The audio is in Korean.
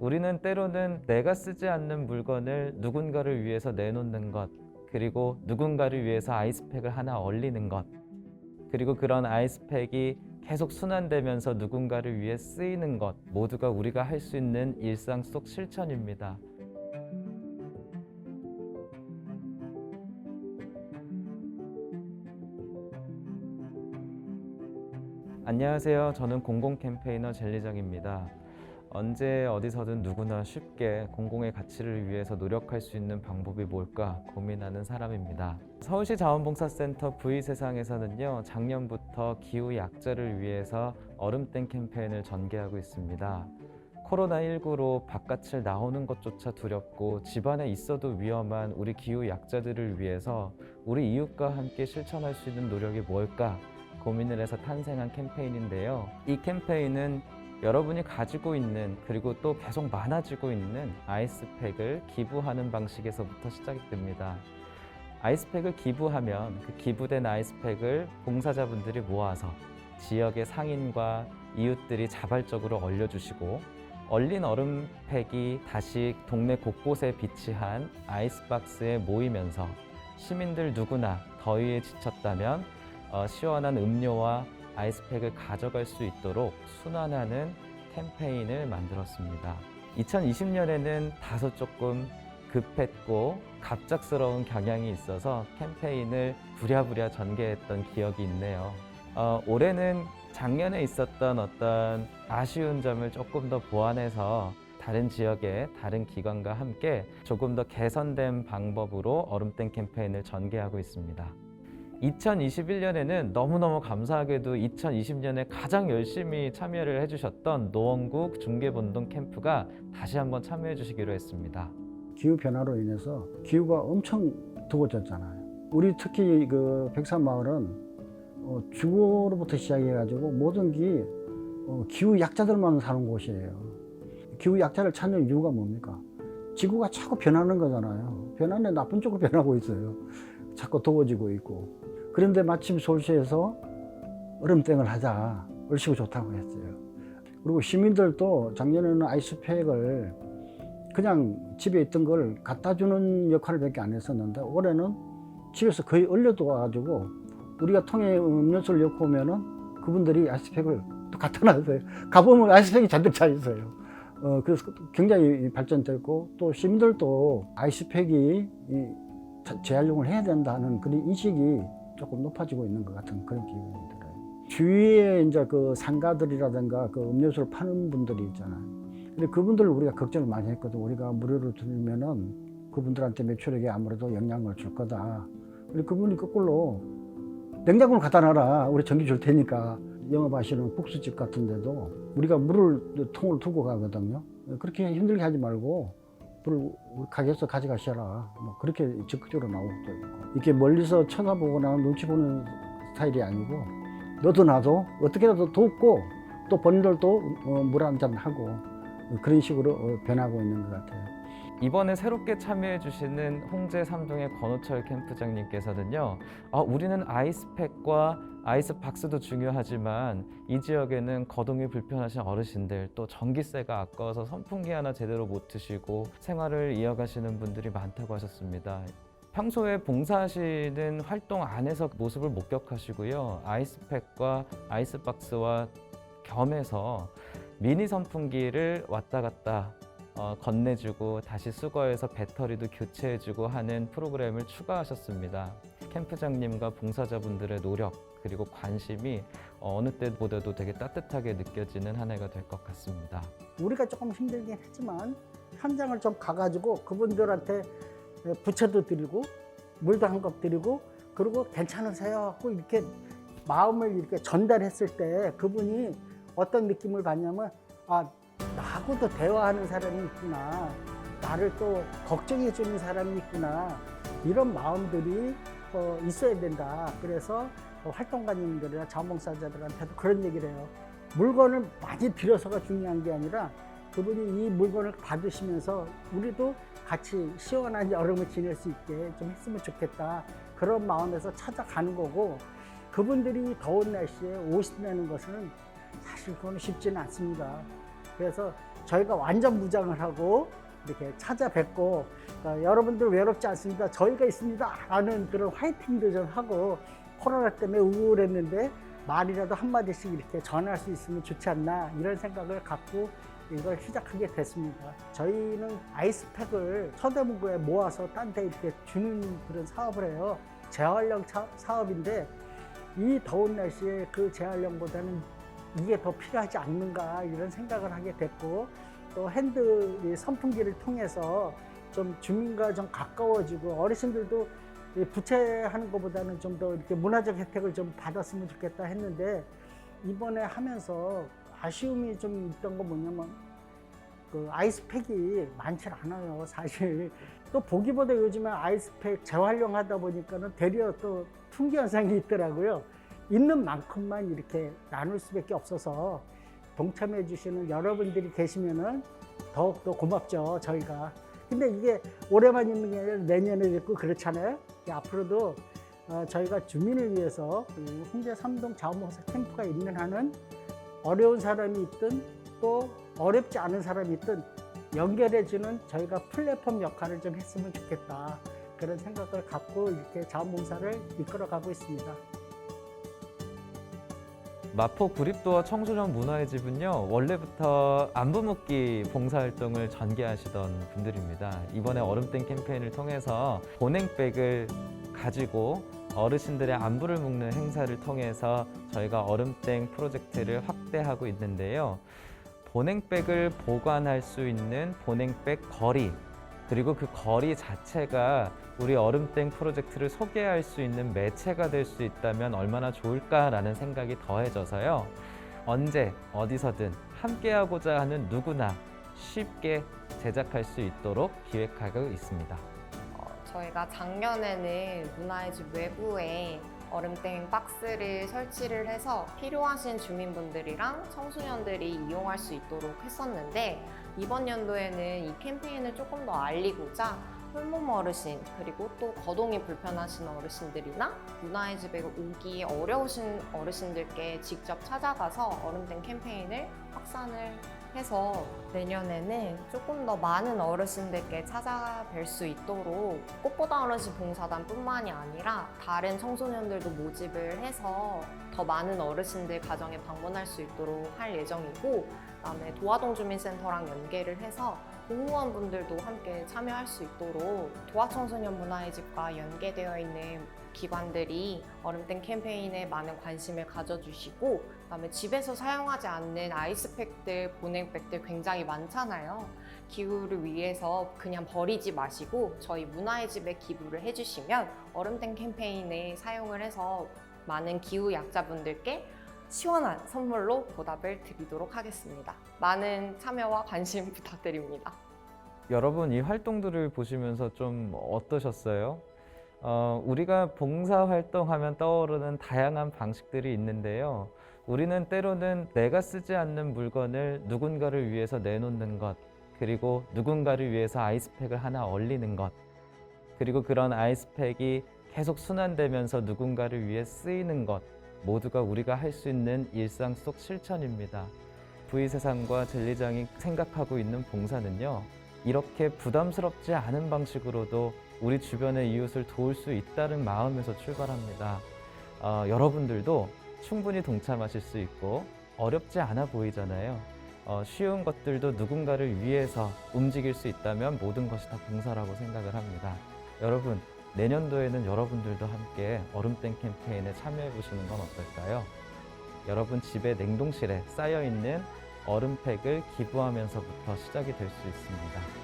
우리는 때로는 내가 쓰지 않는 물건을 누군가를 위해서 내놓는 것, 그리고 누군가를 위해서 아이스팩을 하나 얼리는 것, 그리고 그런 아이스팩이 계속 순환되면서 누군가를 위해 쓰이는 것, 모두가 우리가 할 수 있는 일상 속 실천입니다. 안녕하세요. 저는 공공 캠페이너 젤리정입니다. 언제 어디서든 누구나 쉽게 공공의 가치를 위해서 노력할 수 있는 방법이 뭘까 고민하는 사람입니다. 서울시 자원봉사센터 V세상에서는요, 작년부터 기후 약자를 위해서 얼음땡 캠페인을 전개하고 있습니다. 코로나19로 바깥을 나오는 것조차 두렵고 집안에 있어도 위험한 우리 기후 약자들을 위해서 우리 이웃과 함께 실천할 수 있는 노력이 뭘까 고민을 해서 탄생한 캠페인인데요. 이 캠페인은 여러분이 가지고 있는 그리고 또 계속 많아지고 있는 아이스팩을 기부하는 방식에서부터 시작이 됩니다. 아이스팩을 기부하면 그 기부된 아이스팩을 봉사자분들이 모아서 지역의 상인과 이웃들이 자발적으로 얼려주시고 얼린 얼음팩이 다시 동네 곳곳에 비치한 아이스박스에 모이면서 시민들 누구나 더위에 지쳤다면 어, 시원한 음료와 아이스팩을 가져갈 수 있도록 순환하는 캠페인을 만들었습니다. 2020년에는 다소 조금 급했고 갑작스러운 경향이 있어서 캠페인을 부랴부랴 전개했던 기억이 있네요. 어, 올해는 작년에 있었던 어떤 아쉬운 점을 조금 더 보완해서 다른 지역의 다른 기관과 함께 조금 더 개선된 방법으로 얼음땡 캠페인을 전개하고 있습니다. 2021년에는 너무너무 감사하게도 2020년에 가장 열심히 참여를 해주셨던 노원국 중계본동 캠프가 다시 한번 참여해 주시기로 했습니다. 기후 변화로 인해서 기후가 엄청 더워졌잖아요. 우리 특히 그 백산마을은 어, 주거로부터 시작해가지고 모든 게 어, 기후 약자들만 사는 곳이에요. 기후 약자를 찾는 이유가 뭡니까? 지구가 자꾸 변하는 거잖아요. 변하는 나쁜 쪽으로 변하고 있어요. 자꾸 더워지고 있고. 그런데 마침 서울시에서 얼음땡을 하자. 얼씨구 좋다고 했어요. 그리고 시민들도 작년에는 아이스팩을 그냥 집에 있던 걸 갖다 주는 역할밖에 안 했었는데 올해는 집에서 거의 얼려둬 가지고 우리가 통에 음료수를 넣고 오면은 그분들이 아이스팩을 또 갖다 놨어요. 가보면 아이스팩이 잔뜩 차 있어요. 어, 그래서 굉장히 발전됐고 또 시민들도 아이스팩이 재활용을 해야 된다는 그런 인식이 조금 높아지고 있는 것 같은 그런 기분이 들어요. 주위에 이제 그 상가들이라든가 그 음료수를 파는 분들이 있잖아요. 근데 그분들을 우리가 걱정을 많이 했거든. 우리가 무료로 드리면은 그분들한테 매출액에 아무래도 영향을 줄 거다. 근데 그분이 거꾸로 냉장고를 갖다 놔라. 우리 전기 줄 테니까. 영업하시는 국수집 같은 데도 우리가 물을 통을 두고 가거든요. 그렇게 힘들게 하지 말고 우리 가게에서 가져가셔라. 뭐 그렇게 적극적으로 나오고 또 있고. 이렇게 멀리서 쳐다보거나 눈치 보는 스타일이 아니고 너도 나도 어떻게라도 돕고 또 본인들도 어, 물한 잔 하고 그런 식으로 어, 변하고 있는 것 같아요. 이번에 새롭게 참여해 주시는 홍제 삼동의 권호철 캠프장님께서는요. 아, 우리는 아이스팩과 아이스박스도 중요하지만 이 지역에는 거동이 불편하신 어르신들 또 전기세가 아까워서 선풍기 하나 제대로 못 트시고 생활을 이어가시는 분들이 많다고 하셨습니다. 평소에 봉사하시는 활동 안에서 모습을 목격하시고요. 아이스팩과 아이스박스와 겸해서 미니 선풍기를 왔다 갔다 어, 건네주고 다시 수거해서 배터리도 교체해주고 하는 프로그램을 추가하셨습니다. 캠프장님과 봉사자분들의 노력 그리고 관심이 어느 때보다도 되게 따뜻하게 느껴지는 한 해가 될 것 같습니다. 우리가 조금 힘들긴 했지만 현장을 좀 가가지고 그분들한테 부채도 드리고 물도 한 컵 드리고 그리고 괜찮으세요 하고 이렇게 마음을 이렇게 전달했을 때 그분이 어떤 느낌을 받냐면 아 나하고도 대화하는 사람이 있구나 나를 또 걱정해 주는 사람이 있구나 이런 마음들이 어, 있어야 된다 그래서 어, 활동가님들이나 자원봉사자들한테도 그런 얘기를 해요 물건을 많이 들여서가 중요한 게 아니라 그분이 이 물건을 받으시면서 우리도 같이 시원한 여름을 지낼 수 있게 좀 했으면 좋겠다. 그런 마음에서 찾아가는 거고 그분들이 더운 날씨에 옷을 내는 것은 사실 그거는 쉽지는 않습니다. 그래서 저희가 완전 무장을 하고 이렇게 찾아뵙고 어, 여러분들 외롭지 않습니다. 저희가 있습니다. 라는 그런 화이팅도 좀 하고 코로나 때문에 우울했는데 말이라도 한마디씩 이렇게 전할 수 있으면 좋지 않나 이런 생각을 갖고 이걸 시작하게 됐습니다. 저희는 아이스팩을 서대문구에 모아서 딴 데 이렇게 주는 그런 사업을 해요. 재활용 차- 사업인데 이 더운 날씨에 그 재활용보다는 이게 더 필요하지 않는가 이런 생각을 하게 됐고 또 핸드 이 선풍기를 통해서 좀 주민과 좀 가까워지고 어르신들도 이 부채하는 것보다는 좀 더 이렇게 문화적 혜택을 좀 받았으면 좋겠다 했는데 이번에 하면서 아쉬움이 좀 있던 건 뭐냐면 그 아이스팩이 많지 않아요 사실. 또 보기보다 요즘에 아이스팩 재활용하다 보니까는 되려 또 풍기 현상이 있더라고요 있는 만큼만 이렇게 나눌 수밖에 없어서 동참해 주시는 여러분들이 계시면은 더욱더 고맙죠 저희가. 근데 이게 올해만 있는 게 아니라 내년에도 있고 그렇잖아요. 이 앞으로도 어, 저희가 주민을 위해서 이 홍대 삼동 자원봉사 캠프가 있는 한은 어려운 사람이 있든 또 어렵지 않은 사람이 있든 연결해주는 저희가 플랫폼 역할을 좀 했으면 좋겠다. 그런 생각을 갖고 이렇게 자원봉사를 이끌어가고 있습니다. 마포 구립도와 청소년 문화의 집은요 원래부터 안부 묻기 봉사활동을 전개하시던 분들입니다. 이번에 얼음땡 캠페인을 통해서 보냉백을 가지고 어르신들의 안부를 묻는 행사를 통해서 저희가 얼음땡 프로젝트를 확대하고 있는데요. 보냉백을 보관할 수 있는 보냉백 거리 그리고 그 거리 자체가 우리 얼음땡 프로젝트를 소개할 수 있는 매체가 될 수 있다면 얼마나 좋을까라는 생각이 더해져서요. 언제 어디서든 함께하고자 하는 누구나 쉽게 제작할 수 있도록 기획하고 있습니다. 어, 저희가 작년에는 문화의 집 외부에 얼음땡 박스를 설치를 해서 필요하신 주민분들이랑 청소년들이 이용할 수 있도록 했었는데 이번 연도에는 이 캠페인을 조금 더 알리고자 홀몸 어르신 그리고 또 거동이 불편하신 어르신들이나 문화의 집에 오기 어려우신 어르신들께 직접 찾아가서 얼음땡 캠페인을 확산을 해서 내년에는 조금 더 많은 어르신들께 찾아뵐 수 있도록 꽃보다 어르신 봉사단뿐만이 아니라 다른 청소년들도 모집을 해서 더 많은 어르신들 가정에 방문할 수 있도록 할 예정이고 그다음에 도화동 주민센터랑 연계를 해서 공무원분들도 함께 참여할 수 있도록 도화청소년 문화의 집과 연계되어 있는 기관들이 얼음땡 캠페인에 많은 관심을 가져주시고 그다음에 집에서 사용하지 않는 아이스팩들, 보냉백들 굉장히 많잖아요. 기후를 위해서 그냥 버리지 마시고 저희 문화의 집에 기부를 해주시면 얼음땡 캠페인에 사용을 해서 많은 기후 약자분들께 시원한 선물로 보답을 드리도록 하겠습니다. 많은 참여와 관심 부탁드립니다. 여러분 이 활동들을 보시면서 좀 어떠셨어요? 어, 우리가 봉사 활동하면 떠오르는 다양한 방식들이 있는데요. 우리는 때로는 내가 쓰지 않는 물건을 누군가를 위해서 내놓는 것, 그리고 누군가를 위해서 아이스팩을 하나 얼리는 것, 그리고 그런 아이스팩이 계속 순환되면서 누군가를 위해 쓰이는 것, 모두가 우리가 할 수 있는 일상 속 실천입니다. V세상과 젤리장이 생각하고 있는 봉사는요, 이렇게 부담스럽지 않은 방식으로도 우리 주변의 이웃을 도울 수 있다는 마음에서 출발합니다. 어, 여러분들도 충분히 동참하실 수 있고 어렵지 않아 보이잖아요. 어, 쉬운 것들도 누군가를 위해서 움직일 수 있다면 모든 것이 다 봉사라고 생각을 합니다. 여러분, 내년도에는 여러분들도 함께 얼음땡 캠페인에 참여해 보시는 건 어떨까요? 여러분 집에 냉동실에 쌓여 있는 얼음팩을 기부하면서부터 시작이 될 수 있습니다.